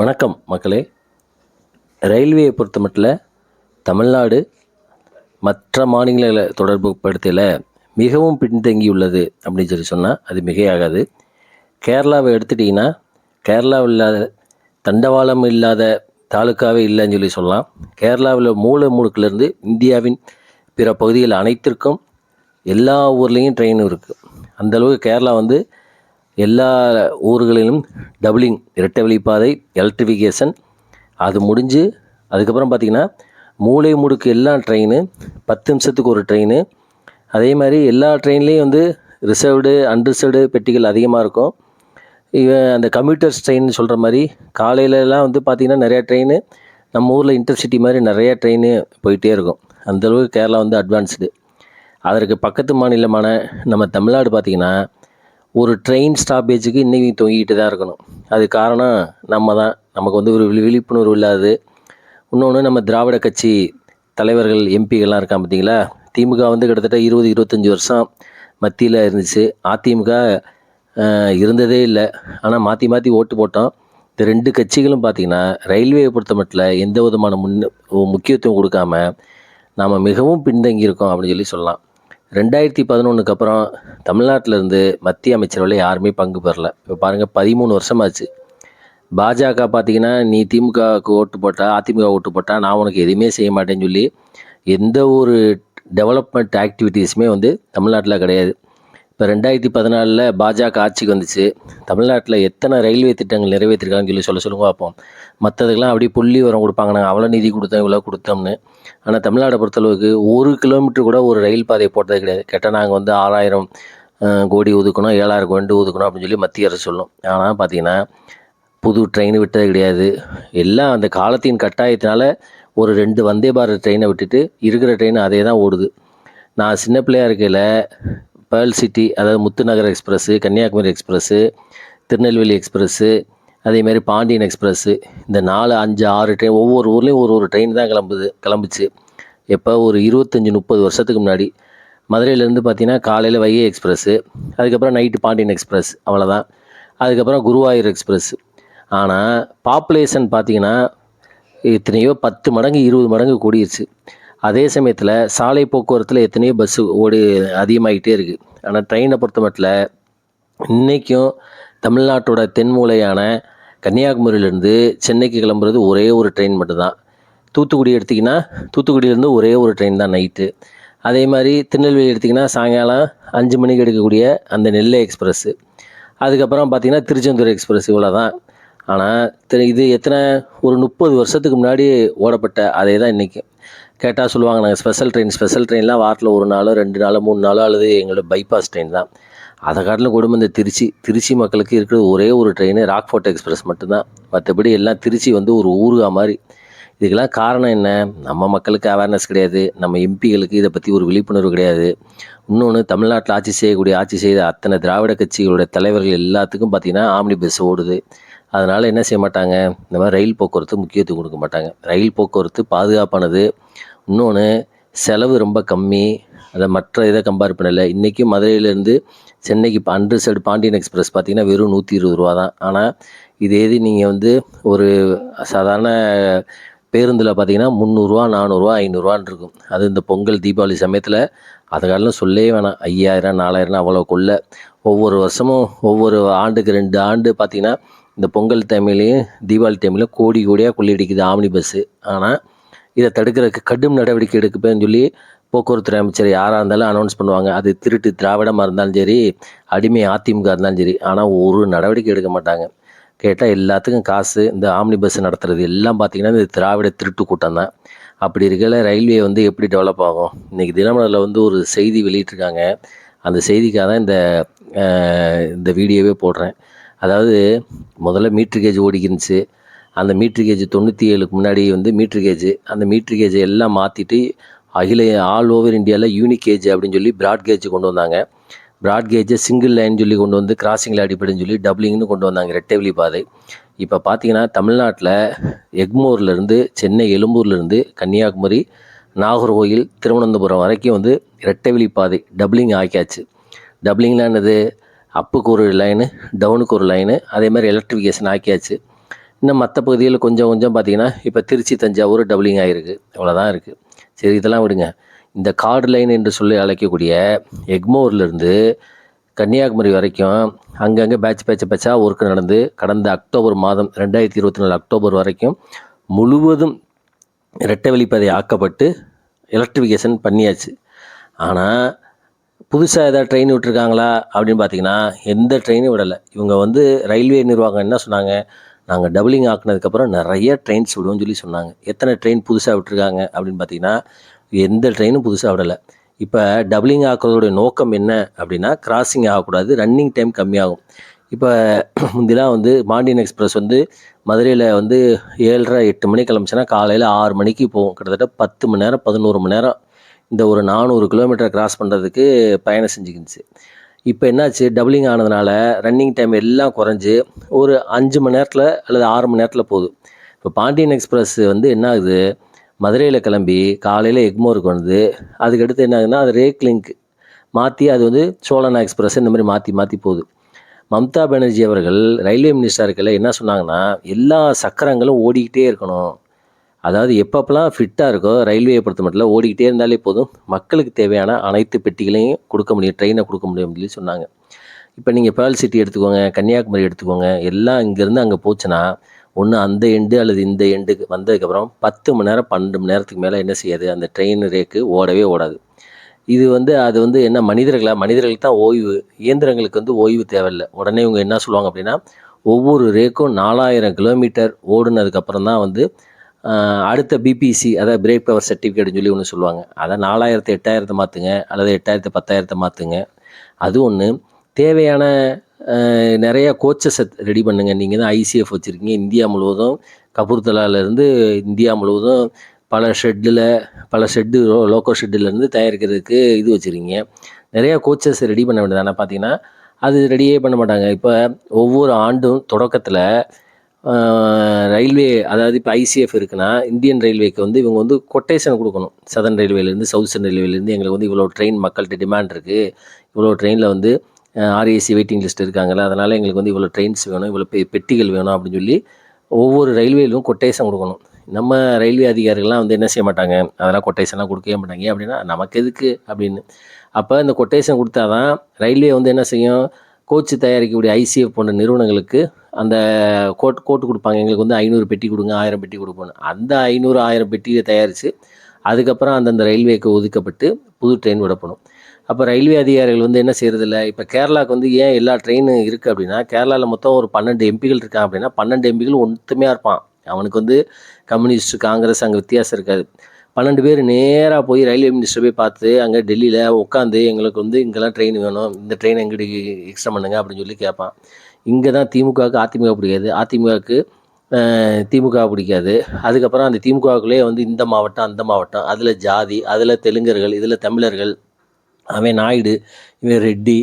வணக்கம் மக்களே. ரயில்வேயை பொறுத்தமட்டில் தமிழ்நாடு மற்ற மாநிலங்களை தொடர்பு படுத்தல மிகவும் பின்தங்கியுள்ளது அப்படின்னு சொல்லி சொன்னால் அது மிகையாகாது. கேரளாவை எடுத்துட்டிங்கன்னா கேரளாவில் இல்லாத தண்டவாளம் இல்லாத தாலுக்காவே இல்லைன்னு சொல்லி சொல்லலாம். கேரளாவில் மூல முடுக்கிலேருந்து இந்தியாவின் பிற பகுதிகள் அனைத்திற்கும் எல்லா ஊர்லேயும் ட்ரெயினும் இருக்குது அந்தளவுக்கு கேரளா வந்து எல்லா ஊர்களிலும் டபுளிங் இரட்டை வழிப்பாதை எலக்ட்ரிஃபிகேஷன் அது முடிஞ்சு அதுக்கப்புறம் பார்த்திங்கன்னா மூளை முடுக்கு எல்லா ட்ரெயின் பத்து நிமிஷத்துக்கு ஒரு ட்ரெயின் அதே மாதிரி எல்லா ட்ரெயின்லேயும் வந்து ரிசர்வ்டு அன்ரிசர்வ்டு பெட்டிகள் அதிகமாக இருக்கும். இவன் அந்த கம்யூட்டர்ஸ் ட்ரெயின் சொல்கிற மாதிரி காலையிலலாம் வந்து பார்த்திங்கன்னா நிறையா ட்ரெயின் நம்ம ஊரில் இன்டர்சிட்டி மாதிரி நிறையா ட்ரெயின் போயிட்டே இருக்கும். அந்தளவுக்கு கேரளா வந்து அட்வான்ஸ்டு அதற்கு பக்கத்து மாநிலமான நம்ம தமிழ்நாடு பார்த்திங்கன்னா ஒரு ட்ரெயின் ஸ்டாப்பேஜுக்கு இன்றைக்கும் தொங்கிக்கிட்டு தான் இருக்கணும். அது காரணம் நம்ம தான். நமக்கு வந்து ஒரு விழிப்புணர்வு இல்லாது. இன்னொன்று நம்ம திராவிட கட்சி தலைவர்கள் எம்பிகள்லாம் இருக்கான் பார்த்தீங்களா? திமுக வந்து கிட்டத்தட்ட இருபது இருபத்தஞ்சி வருஷம் மத்தியில் இருந்துச்சு. அதிமுக இருந்ததே இல்லை. ஆனால் மாற்றி மாற்றி ஓட்டு போட்டோம். இந்த ரெண்டு கட்சிகளும் பார்த்திங்கன்னா ரயில்வேயை பொறுத்த மட்டும் எந்த விதமான முன் முக்கியத்துவம் கொடுக்காம நாம் மிகவும் பின்தங்கி இருக்கோம் அப்படின்னு சொல்லி சொல்லலாம். ரெண்டாயிரத்தி பதினொன்றுக்கு அப்புறம் தமிழ்நாட்டில் இருந்து மத்திய அமைச்சரவையில் யாருமே பங்கு பெறல. இப்போ பாருங்கள் பதிமூணு வருஷமாச்சு. பாஜக பார்த்தீங்கன்னா நீ திமுகவுக்கு ஓட்டு போட்டால் அதிமுக ஓட்டு போட்டால் நான் உனக்கு எதுவுமே செய்ய மாட்டேன்னு சொல்லி எந்த ஒரு டெவலப்மெண்ட் ஆக்டிவிட்டீஸுமே வந்து தமிழ்நாட்டில் கிடையாது. இப்போ ரெண்டாயிரத்தி பதினாலில் பாஜக ஆட்சிக்கு வந்துச்சு. தமிழ்நாட்டில் எத்தனை ரயில்வே திட்டங்கள் நிறைவேற்றிருக்காங்கன்னு சொல்லி சொல்ல சொல்லுங்க பார்ப்போம். மற்றதுக்கெல்லாம் அப்படியே புள்ளி உரம் கொடுப்பாங்க. நாங்கள் அவ்வளோ நிதி கொடுத்தோம் இவ்வளோ கொடுத்தோம்னு. ஆனால் தமிழ்நாடை பொறுத்தளவுக்கு ஒரு கிலோமீட்டர் கூட ஒரு ரயில் பாதை போட்டது கிடையாது. கேட்டால் நாங்கள் வந்து ஆறாயிரம் கோடி ஒதுக்கணும் ஏழாயிரம் கோடி ஒதுக்கணும் அப்படின்னு சொல்லி மத்திய அரசு சொல்லும். ஆனால் பார்த்தீங்கன்னா புது ட்ரெயின் விட்டது கிடையாது. எல்லாம் அந்த காலத்தின் கட்டாயத்தினால ஒரு ரெண்டு வந்தே பாரத் ட்ரெயினை விட்டுட்டு இருக்கிற ட்ரெயின் அதே தான் ஓடுது. நான் சின்ன பிள்ளையாக இருக்கையில் பேர்ல் சிட்டி அதாவது Muthunagar express Kanyakumari express Tirunelveli express அதேமாரி பாண்டியன் எக்ஸ்பிரஸ்ஸு இந்த நாலு அஞ்சு ஆறு ட்ரெயின் ஒவ்வொரு ஊர்லேயும் ஒரு ஒரு ட்ரெயின் தான் கிளம்புது கிளம்புச்சு. எப்போ? ஒரு இருபத்தஞ்சி முப்பது வருஷத்துக்கு முன்னாடி. மதுரையிலேருந்து பார்த்தீங்கன்னா காலையில் வைகை எக்ஸ்பிரஸ்ஸு அதுக்கப்புறம் நைட்டு பாண்டியன் எக்ஸ்பிரஸ் அவ்வளோதான் அதுக்கப்புறம் குருவாயூர் எக்ஸ்பிரஸ். ஆனால் பாப்புலேஷன் பார்த்தீங்கன்னா எத்தனையோ பத்து மடங்கு இருபது மடங்கு கூடிருச்சு. அதே சமயத்தில் சாலை போக்குவரத்தில் எத்தனையோ பஸ்ஸு ஓடி அதிகமாகிட்டே இருக்குது ஆனால் ட்ரெயினை பொறுத்த மட்டும் இன்றைக்கும் தமிழ்நாட்டோட தென்மூலையான கன்னியாகுமரியிலேருந்து சென்னைக்கு கிளம்புறது ஒரே ஒரு ட்ரெயின் மட்டும்தான். தூத்துக்குடி எடுத்திங்கன்னா தூத்துக்குடியிலேருந்து ஒரே ஒரு ட்ரெயின் தான் நைட்டு. அதே மாதிரி திருநெல்வேலி எடுத்திங்கன்னா சாயங்காலம் அஞ்சு மணிக்கு எடுக்கக்கூடிய அந்த நெல்லை எக்ஸ்பிரஸ்ஸு அதுக்கப்புறம் பார்த்திங்கன்னா திருச்செந்தூர் எக்ஸ்பிரஸ் இவ்வளோ தான் ஆனால் இது எத்தனை ஒரு முப்பது வருஷத்துக்கு முன்னாடி ஓடப்பட்ட அதே தான் இன்றைக்கி கேட்டால் சொல்லுவாங்க நாங்கள் ஸ்பெஷல் ட்ரெயின் ஸ்பெஷல் ட்ரெயின்லாம் வாரத்தில் ஒரு நாளோ ரெண்டு நாளோ மூணு நாளோ அல்லது எங்களோட பைபாஸ் ட்ரெயின் தான். அதை காட்டிலும் கொடுமை இந்த திருச்சி திருச்சி மக்களுக்கு இருக்கிற ஒரே ஒரு ட்ரெயின் ராக்ஃபோர்ட் எக்ஸ்பிரஸ் மட்டும்தான். மற்றபடி எல்லாம் திருச்சி வந்து ஒரு ஊருகா மாதிரி இதுக்கெல்லாம் காரணம் என்ன? நம்ம மக்களுக்கு அவேர்னஸ் கிடையாது. நம்ம எம்பிகளுக்கு இதை பற்றி ஒரு விழிப்புணர்வு கிடையாது. இன்னொன்று தமிழ்நாட்டில் ஆட்சி செய்யக்கூடிய ஆட்சி செய்த அத்தனை திராவிட கட்சிகளோட தலைவர்கள் எல்லாத்துக்கும் பார்த்திங்கன்னா ஆம்னி பஸ் ஓடுது. அதனால் என்ன செய்ய மாட்டாங்க? இந்த மாதிரி ரயில் போக்குவரத்து முக்கியத்துவம் கொடுக்க மாட்டாங்க. ரயில் போக்குவரத்து பாதுகாப்பானது. இன்னொன்று செலவு ரொம்ப கம்மி. அதை மற்ற இதை கம்பேர் பண்ணலை. இன்றைக்கும் மதுரையிலேருந்து சென்னைக்கு இப்போ சைடு பாண்டியன் எக்ஸ்பிரஸ் பார்த்தீங்கன்னா வெறும் நூற்றி இருபது ரூபா தான். ஆனால் இதே இது நீங்கள் வந்து ஒரு சாதாரண பேருந்தில் பார்த்தீங்கன்னா முந்நூறுரூவா நானூறுரூவா ஐநூறுரூவான் இருக்கும். அது இந்த பொங்கல் தீபாவளி சமயத்தில் அதை காலம் சொல்லவே வேணாம். ஐயாயிரம் நாலாயிரம் அவ்வளோக்குள்ள ஒவ்வொரு வருஷமும் ஒவ்வொரு ஆண்டுக்கு ரெண்டு ஆண்டு பார்த்திங்கன்னா இந்த பொங்கல் டைம்லேயும் தீபாவளி டைம்லேயும் கோடி கோடியாக கொள்ளையடிக்குது ஆம்னி பஸ்ஸு ஆனால் இதை தடுக்கிறதுக்கு கடும் நடவடிக்கை எடுக்கப்பேன்னு சொல்லி போக்குவரத்து அமைச்சர் யாராக இருந்தாலும் அனௌன்ஸ் பண்ணுவாங்க. அது திருட்டு திராவிடமாக இருந்தாலும் சரி அடிமை அதிமுக இருந்தாலும் சரி ஆனால் ஒரு நடவடிக்கை எடுக்க மாட்டாங்க. கேட்டால் எல்லாத்துக்கும் காசு இந்த ஆம்னி பஸ் நடத்துறது எல்லாம் பார்த்தீங்கன்னா இந்த திராவிட திருட்டு கூட்டம் தான். அப்படி இருக்கையில் ரயில்வே வந்து எப்படி டெவலப் ஆகும்? இன்றைக்கி தினமலரில் வந்து ஒரு செய்தி வெளியிட்டிருக்காங்க. அந்த செய்திக்காக தான் இந்த இந்த வீடியோவே போடுறேன். அதாவது முதல்ல மீட்ரு கேஜ் ஓடிக்கிருந்துச்சு. அந்த மீட்ரு கேஜ் தொண்ணூற்றி ஏழுக்கு முன்னாடி வந்து மீட்ரு கேஜ் அந்த மீட்ரு கேஜ் எல்லாம் மாற்றிட்டு அகில ஆல் ஓவர் இந்தியாவில் யூனிக் கேஜ் அப்படின்னு சொல்லி பிராட் கேஜ் கொண்டு வந்தாங்க. பிராட் கேஜை சிங்கிள் லைன் சொல்லி கொண்டு வந்து கிராசிங்கில் அடிப்படைன்னு சொல்லி டபுளிங்னு கொண்டு வந்தாங்க ரெட்டைவெளி பாதை. இப்போ பார்த்தீங்கன்னா தமிழ்நாட்டில் எக்மோர்லேருந்து சென்னை எழும்பூர்லேருந்து கன்னியாகுமரி நாகர்கோயில் திருவனந்தபுரம் வரைக்கும் வந்து ரெட்டைவெளி பாதை டபுளிங் ஆக்கியாச்சு. டபுளிங்லாம் என்னது? அப்புக்கு ஒரு லைனு டவுனுக்கு ஒரு லைனு அதே மாதிரி எலக்ட்ரிஃபிகேஷன் ஆக்கியாச்சு. இன்னும் மற்ற பகுதியில் கொஞ்சம் கொஞ்சம் பார்த்தீங்கன்னா இப்போ திருச்சி தஞ்சாவூர் டபுளிங் ஆகிருக்கு இவ்வளோதான் இருக்குது சரி இதெல்லாம் விடுங்க. இந்த கார்டு லைன் என்று சொல்லி அழைக்கக்கூடிய எக்மோர்லேருந்து கன்னியாகுமரி வரைக்கும் அங்கங்கே பேட்ச் பேட்ச் பேட்சாக ஒர்க் நடந்து கடந்த அக்டோபர் மாதம் ரெண்டாயிரத்தி இருபத்தி நாலு அக்டோபர் வரைக்கும் முழுவதும் இரட்டை வெளிப்பதை ஆக்கப்பட்டு எலக்ட்ரிஃபிகேஷன் பண்ணியாச்சு. ஆனால் புதுசாக ஏதாவது ட்ரெயின் விட்டுருக்காங்களா அப்படின்னு பார்த்தீங்கன்னா எந்த ட்ரெயினும் விடலை. இவங்க வந்து ரயில்வே நிர்வாகம் என்ன சொன்னாங்க? நாங்கள் டபுளிங் ஆக்குனதுக்கப்புறம் நிறைய ட்ரெயின்ஸ் விடுவோம்னு சொல்லி சொன்னாங்க. எத்தனை ட்ரெயின் புதுசாக விட்டுருக்காங்க அப்படின்னு பார்த்தீங்கன்னா எந்த ட்ரெயினும் புதுசாக விடலை. இப்போ டபுளிங் ஆக்குறதோடைய நோக்கம் என்ன அப்படின்னா கிராசிங் ஆகக்கூடாது ரன்னிங் டைம் கம்மியாகும். இப்போ முந்திலாம் வந்து மாண்டியன் எக்ஸ்பிரஸ் வந்து மதுரையில் வந்து ஏழரை எட்டு மணி கிளம்பிச்சுன்னா காலையில் ஆறு மணிக்கு போகும் கிட்டத்தட்ட பத்து மணி நேரம் பதினோரு மணி நேரம் இந்த ஒரு நானூறு கிலோமீட்டர் கிராஸ் பண்ணுறதுக்கு பயணம் செஞ்சுக்கிச்சு. இப்போ என்னாச்சு? டபுளிங் ஆனதுனால ரன்னிங் டைம் எல்லாம் குறைஞ்சி ஒரு அஞ்சு மணி நேரத்தில் அல்லது ஆறு மணி நேரத்தில் போகுது. இப்போ பாண்டியன் எக்ஸ்பிரஸ் வந்து என்ன ஆகுது மதுரையில் கிளம்பி காலையில் எக்மோருக்கு வந்து அதுக்கடுத்து என்ன ஆகுதுன்னா அது ரேக் லிங்க் மாற்றி அது வந்து சோழனா எக்ஸ்பிரஸ் இந்த மாதிரி மாற்றி மாற்றி போகுது. மம்தா பானர்ஜி அவர்கள் ரயில்வே மினிஸ்டர் இருக்கல என்ன சொன்னாங்கன்னா எல்லா சக்கரங்களும் ஓடிக்கிட்டே இருக்கணும். அதாவது எப்பப்பெல்லாம் ஃபிட்டாக இருக்கோ ரயில்வேயை பொறுத்த மட்டும் ஓடிக்கிட்டே இருந்தாலே போதும். மக்களுக்கு தேவையான அனைத்து பெட்டிகளையும் கொடுக்க முடியும் ட்ரெயினை கொடுக்க முடியும் சொல்லி சொன்னாங்க. இப்போ நீங்கள் பேர்ல் சிட்டி எடுத்துக்கோங்க கன்னியாகுமரி எடுத்துக்கோங்க எல்லாம் இங்கேருந்து அங்கே போச்சுன்னா ஒன்று அந்த எண்டு அல்லது இந்த எண்டுக்கு வந்ததுக்கப்புறம் பத்து மணி நேரம் பன்னெண்டு மணி நேரத்துக்கு மேலே என்ன செய்யாது? அந்த ட்ரெயின் ரேக்கு ஓடவே ஓடாது. இது வந்து அது வந்து என்ன மனிதர்களா? மனிதர்களுக்கு தான் ஓய்வு. இயந்திரங்களுக்கு வந்து ஓய்வு தேவையில்லை. உடனே இவங்க என்ன சொல்லுவாங்க அப்படின்னா ஒவ்வொரு ரேக்கும் நாலாயிரம் கிலோமீட்டர் ஓடுனதுக்கப்புறம் தான் வந்து அடுத்த பிபிசி அதாவது பிரேக் பவர் சர்டிஃபிகேட்னு சொல்லி ஒன்று சொல்லுவாங்க. அதை நாலாயிரத்து எட்டாயிரத்தை மாற்றுங்க அல்லது எட்டாயிரத்து பத்தாயிரத்தை மாற்றுங்க அது ஒன்று தேவையான நிறைய கோச்சஸை ரெடி பண்ணுங்கள் நீங்கள் தான் ஐசிஎஃப் வச்சுருக்கீங்க. இந்தியா முழுவதும் கபூர்தலாலேருந்து இந்தியா முழுவதும் பல ஷெட்டில் பல ஷெட்டு லோக்கோ ஷெட்டிலேருந்து தயாரிக்கிறதுக்கு இது வச்சுருக்கீங்க. நிறையா கோச்சஸ் ரெடி பண்ண வேண்டியது. ஆனால் பார்த்தீங்கன்னா அது ரெடியே பண்ண மாட்டாங்க. இப்போ ஒவ்வொரு ஆண்டும் தொடக்கத்தில் ரயில்வே அதாவது இப்போ ஐசிஎஃப் இருக்குன்னா இந்தியன் ரயில்வேக்கு வந்து இவங்க வந்து கொட்டேஷன் கொடுக்கணும். சதன் ரயில்வேலேருந்து சவுத் ரயில்வேலேருந்து எங்களுக்கு வந்து இவ்வளோ ட்ரெயின் மக்கள்கிட்ட டிமாண்ட் இருக்குது இவ்வளோ ட்ரெயினில் வந்து ஆர்ஏசி வெயிட்டிங் லிஸ்ட் இருக்காங்களா அதனால் எங்களுக்கு வந்து இவ்வளோ ட்ரெயின்ஸ் வேணும் இவ்வளோ பெ பெட்டிகள் வேணும் அப்படின்னு சொல்லி ஒவ்வொரு ரயில்வேலும் கொட்டேஷன் கொடுக்கணும். நம்ம ரயில்வே அதிகாரிகள்லாம் வந்து என்ன செய்ய மாட்டாங்க? அதெல்லாம் கொட்டேஷன்லாம் கொடுக்கவே மாட்டாங்க. அப்படின்னா நமக்கு எதுக்கு அப்படின்னு. அப்போ இந்த கொட்டேஷன் கொடுத்தா தான் ரயில்வே வந்து என்ன செய்யும்? கோச்சு தயாரிக்கக்கூடிய ஐசிஎஃப் போன்ற நிறுவனங்களுக்கு அந்த கோட் கோட்டு கொடுப்பாங்க. எங்களுக்கு வந்து ஐநூறு பெட்டி கொடுங்க ஆயிரம் பெட்டி கொடுப்போம் அந்த ஐநூறு ஆயிரம் பெட்டியை தயாரித்து அதுக்கப்புறம் அந்தந்த ரயில்வேக்கு ஒதுக்கப்பட்டு புது ட்ரெயின் விடப்படும். அப்போ ரயில்வே அதிகாரிகள் வந்து என்ன செய்கிறதில்ல இப்போ கேரளாவுக்கு வந்து ஏன் எல்லா ட்ரெயினும் இருக்குது அப்படின்னா கேரளாவில் மொத்தம் ஒரு பன்னெண்டு எம்பிகள் இருக்கான் அப்படின்னா பன்னெண்டு எம்பிகள் ஒன்றுமே இருப்பான். அவனுக்கு வந்து கம்யூனிஸ்ட் காங்கிரஸ் அங்கே வித்தியாசம் இருக்காது. பன்னெண்டு பேர் நேராக போய் ரயில்வே மினிஸ்டர் போய் பார்த்து அங்கே டெல்லியில் உட்காந்து எங்களுக்கு வந்து இங்கெல்லாம் ட்ரெயின் வேணும் இந்த ட்ரெயின் எங்கிட்ட எக்ஸ்ட்ரா பண்ணுங்க அப்படின்னு சொல்லி கேட்பான். இங்கே தான் திமுகவுக்கு அதிமுக பிடிக்காது. அதிமுகவுக்கு திமுக பிடிக்காது. அதுக்கப்புறம் அந்த திமுகவுக்குள்ளேயே வந்து இந்த மாவட்டம் அந்த மாவட்டம். அதில் ஜாதி அதில் தெலுங்கர்கள் இதில் தமிழர்கள் அவன் நாயுடு இவன் ரெட்டி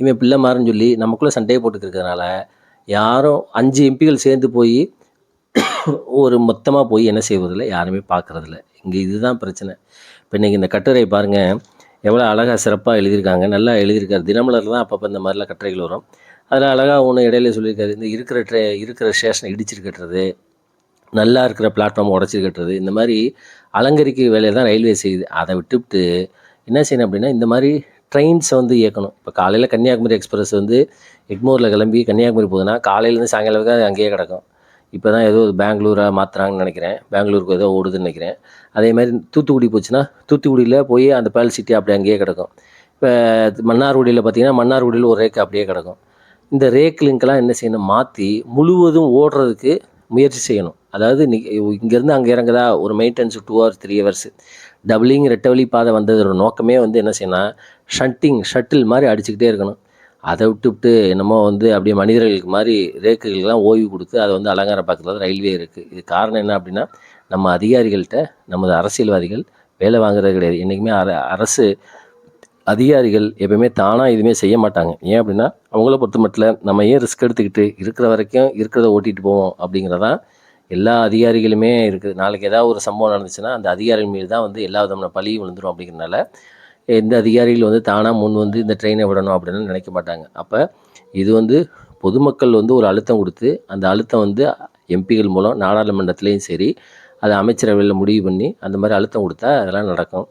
இவன் பிள்ளைமாருன்னு சொல்லி நமக்குள்ளே சண்டையை போட்டுக்கிறதுனால யாரும் அஞ்சு எம்பிகள் சேர்ந்து போய் ஒரு மொத்தமாக போய் என்ன செய்வதில்லை? யாருமே பார்க்குறதில்ல. இங்கே இதுதான் பிரச்சனை. இப்போ இன்றைக்கி இந்த கட்டுரை பாருங்கள் எவ்வளோ அழகாக சிறப்பாக எழுதியிருக்காங்க. நல்லா எழுதியிருக்காரு. தினமலர் தான் அப்பப்போ இந்த மாதிரிலாம் கட்டுரைகள் வரும். அதில் அழகாக ஒன்று இடையில சொல்லியிருக்காரு. இந்த இருக்கிற ட்ரே இருக்கிற ஸ்டேஷனை இடிச்சிட்டு கட்டுறது நல்லா இருக்கிற பிளாட்ஃபார்ம் உடச்சி கட்டுறது இந்த மாதிரி அலங்கரிக்க வேலையை தான் ரயில்வே செய்யுது. அதை விட்டுவிட்டு என்ன செய்யணும் அப்படின்னா இந்த மாதிரி ட்ரெயின்ஸை வந்து இயக்கணும். இப்போ காலையில் கன்னியாகுமரி எக்ஸ்பிரஸ் வந்து எக்மோரில் கிளம்பி கன்னியாகுமரி போகுதுன்னா காலையிலேருந்து சாயங்காலம் அங்கேயே கிடக்கும். இப்போ தான் ஏதோ பெங்களூராக மாற்றுறாங்கன்னு நினைக்கிறேன். பெங்களூருக்கு ஏதோ ஓடுதுன்னு நினைக்கிறேன். அதே மாதிரி தூத்துக்குடி போச்சுன்னா தூத்துக்குடியில் போய் அந்த பேல் சிட்டி அப்படி அங்கேயே கிடக்கும். இப்போ மன்னார்குடியில் பார்த்தீங்கன்னா மன்னார்குடியில் ஒரு ரேக் அப்படியே கிடக்கும். இந்த ரேக் லிங்க்லாம் என்ன செய்யணும்? மாற்றி முழுவதும் ஓடுறதுக்கு முயற்சி செய்யணும். அதாவது இங்கேருந்து அங்கே இறங்குதா? ஒரு maintenance two hours three hours doubling ரெட்டவலி பாதை வந்ததோட நோக்கமே வந்து என்ன செய்யணும் ஷட்டிங் ஷட்டில் மாதிரி அடிச்சுக்கிட்டே இருக்கணும். அதை விட்டுவிட்டு என்னமோ வந்து அப்படியே மனிதர்களுக்கு மாதிரி ரேக்குகளுக்கெல்லாம் ஓய்வு கொடுத்து அதை வந்து அலங்காரம் பார்க்குறது ரயில்வே இருக்குது இது காரணம் என்ன அப்படின்னா நம்ம அதிகாரிகள்கிட்ட நமது அரசியல்வாதிகள் வேலை வாங்குறது கிடையாது. என்றைக்குமே அர அரசு அதிகாரிகள் எப்பயுமே தானாக எதுவுமே செய்ய மாட்டாங்க. ஏன் அப்படின்னா அவங்கள பொறுத்த மட்டும் நம்ம ஏன் ரிஸ்க் எடுத்துக்கிட்டு இருக்கிற வரைக்கும் இருக்கிறத ஓட்டிகிட்டு போவோம் அப்படிங்கிறதான் எல்லா அதிகாரிகளுமே இருக்குது. நாளைக்கு ஏதாவது ஒரு சம்பவம் நடந்துச்சுன்னா அந்த அதிகாரிகள் மீது தான் வந்து எல்லா விதமான பழியும் விழுந்துரும் அப்படிங்கிறனால எந்த அதிகாரிகள் வந்து தானாக முன் வந்து இந்த ட்ரெயினை விடணும் அப்படின்னு நினைக்க மாட்டாங்க. அப்போ இது வந்து பொதுமக்கள் வந்து ஒரு அழுத்தம் கொடுத்து அந்த அழுத்தம் வந்து எம்பிகள் மூலம் நாடாளுமன்றத்துலேயும் சரி அதை அமைச்சரவையில் முடிவு பண்ணி அந்த மாதிரி அழுத்தம் கொடுத்தா அதெல்லாம் நடக்கும்.